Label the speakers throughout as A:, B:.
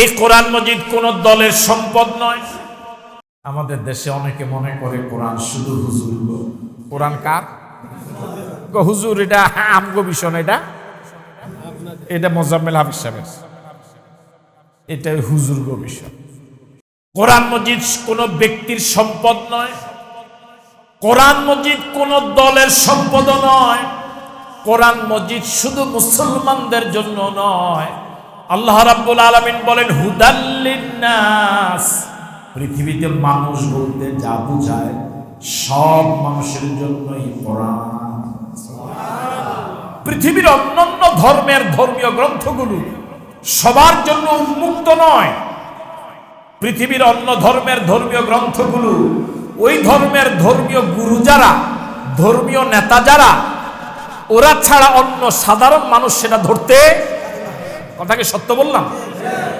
A: এই কোরআন মজিদ কোন দলের সম্পদ নয়। আমাদের দেশে অনেকে মনে করে কোরআন শুধু হুজুর। কোরআন কার? হুজুর এটা আমগো ভীষণ এটা? এটা মোজাম্মেল হাফিজ সাহেবের। এটা হুজুর গো বিষয় কোরআন মজিদ কোন ব্যক্তির সম্পদ নয়। কোরআন মজিদ কোন দলের সম্পদ নয়। কোরআন মজিদ শুধু মুসলমানদের জন্য নয়। আল্লাহ রাব্বুল আলামিন বলেন, হুদাল্লিন্নাস। পৃথিবীতে মানুষ বলতে যা বোঝায়, সব মানুষের জন্যই কোরআন। পৃথিবীর অন্যান্য ধর্মের ধর্মীয় গ্রন্থগুলো সবার জন্য উন্মুক্ত নয়। পৃথিবীর অন্য ধর্মের ধর্মীয় গ্রন্থগুলো ওই ধর্মের ধর্মীয় গুরু যারা, ধর্মীয় নেতা যারা, ওরা ছাড়া অন্য সাধারণ মানুষ সেটা ধরতে কথাকে সত্য বললাম?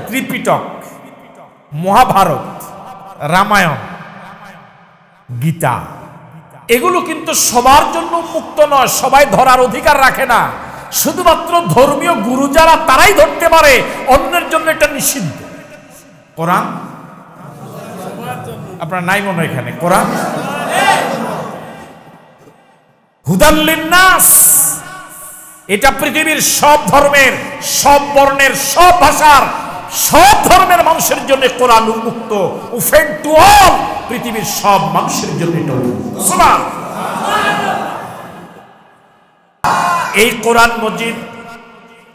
A: ত্রিপিটক, মহাভারত, রামায়ণ, গীতা। এগুলো কিন্তু সবার জন্য মুক্ত নয়, সবাই ধরার অধিকার রাখে না। শুধুমাত্র ধর্মীয় গুরু যারা, তারাই ধরতে পারে, অন্যের জন্য এটা নিষিদ্ধ। কোরআন? আপনার নাই মনে এখানে। কোরআন? হুদাল্লিন্নাস এটা পৃথিবীর সব ধর্মের, সব বর্ণের, সব ভাষার, সব ধর্মের মানুষের জন্য কোরআন উন্মুক্ত। ওপেন টু অল, পৃথিবীর সব মানুষের জন্য এটা এই কোরআন মজিদ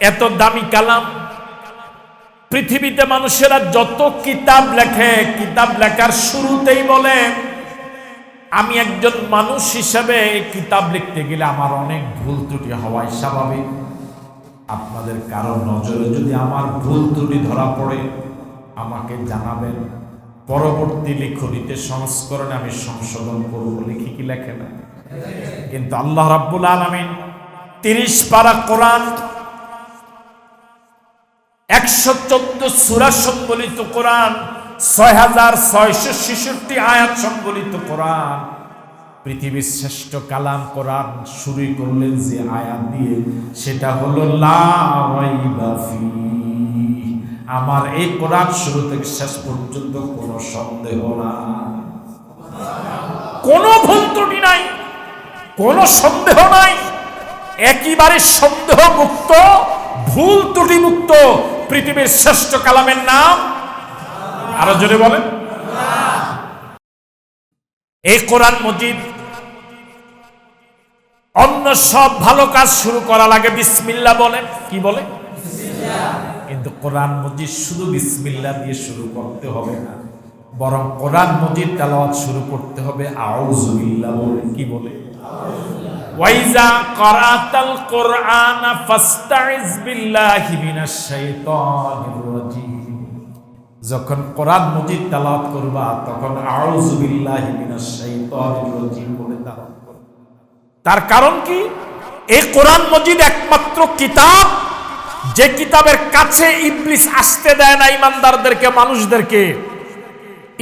A: এত দামি কালাম। পৃথিবীতে মানুষেরা যত কিতাব লেখে, কিতাব লেখার শুরুতেই বলে আমি একজন মানুষ হিসাবে এই কিতাব লিখতে গেলে আমার অনেক ভুল ত্রুটি হওয়াই স্বাভাবিক। আপনাদের কারও নজরে যদি আমার ভুল ত্রুটি ধরা পড়ে, আমাকে জানাবেন। পরবর্তী লিখনিতে সংস্করণে আমি সংশোধন করব, লিখি কি লেখে না? কিন্তু আল্লাহ রাব্বুল আলামিন তিরিশ পারা কোরআন, একশো চোদ্দ সুরা সম্বলিত কোরআন ছয় হাজার ছয়শো ছেষট্টি আয়াত সম্বলিত কোরআন। পৃথিবীর শ্রেষ্ঠ কালাম কোরআন শুরু করলেন যে আয়াত দিয়ে। সেটা হলো, লা রাইবা আমার এই কোরআন শুরু থেকে শেষ পর্যন্ত কোনো সন্দেহ না কোনো ভুল ত্রুটি নাই, কোনো সন্দেহ নাই। একেবারে সন্দেহ মুক্ত ভুল ত্রুটি মুক্ত পৃথিবীর শ্রেষ্ঠ কালামের নাম আরও জোরে বলেন। এই কোরআন মজিদ, অন্য সব ভালো কাজ শুরু করা লাগে বিসমিল্লা বলেন। কি বলে? কিন্তু কোরআন মজিদ শুধু বিসমিল্লা দিয়ে শুরু করতে হবে না, বরং কোরআন মজিদ তেলাওয়াত শুরু করতে হবে আউযুবিল্লাহ বলে। কি বলে? ওয়াইজা করাতাল কোরআন ফাস্তাইজ বিল্লাহি মিনাশ শাইতানির যখন কোরআন মজিদ তেলাওয়াত করবা, তখন তার কারণ কি? এই কোরআন মজিদ একমাত্র কিতাব, যে কিতাবের কাছে ইবলিস আসতে দেয় না ইমানদারদেরকে, মানুষদেরকে।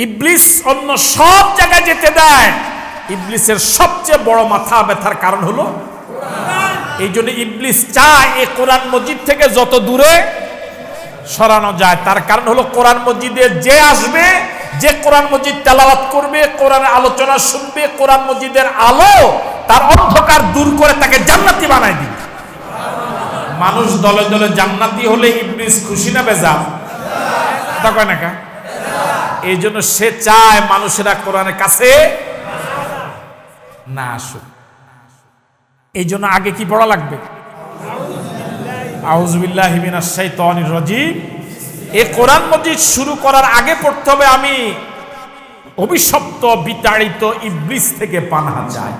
A: ইবলিস অন্য সব জায়গায় যেতে দেয়। ইবলিসের সবচেয়ে বড় মাথা ব্যথার কারণ হলো, এই জন্য ইবলিস চায় এই কোরআন মসজিদ থেকে যত দূরে সরানো যায়। তার কারণ হলো কোরআন মসজিদে যে আসবে, যে কোরআন মসজিদ তেলাওয়াত করবে, কোরআনের আলোচনা শুনবে, কোরআন মসজিদের আলো তার অন্ধকার দূর করে তাকে জান্নাতি বানায় দিবে। মানুষ দলে দলে জান্নাতি হলে ইবলিস খুশি না বেজার? তা কয় না কা? এই জন্য সে চায় মানুষেরা কোরআনের কাছে না আসুক। এই জন্য আগে কি পড়া লাগবে? আউজবিল্লাহ কোরআন শুরু করার আগে পড়তে হবে আমি অভিশপ্ত বিতাড়িত ইবলিস থেকে পানা চাই।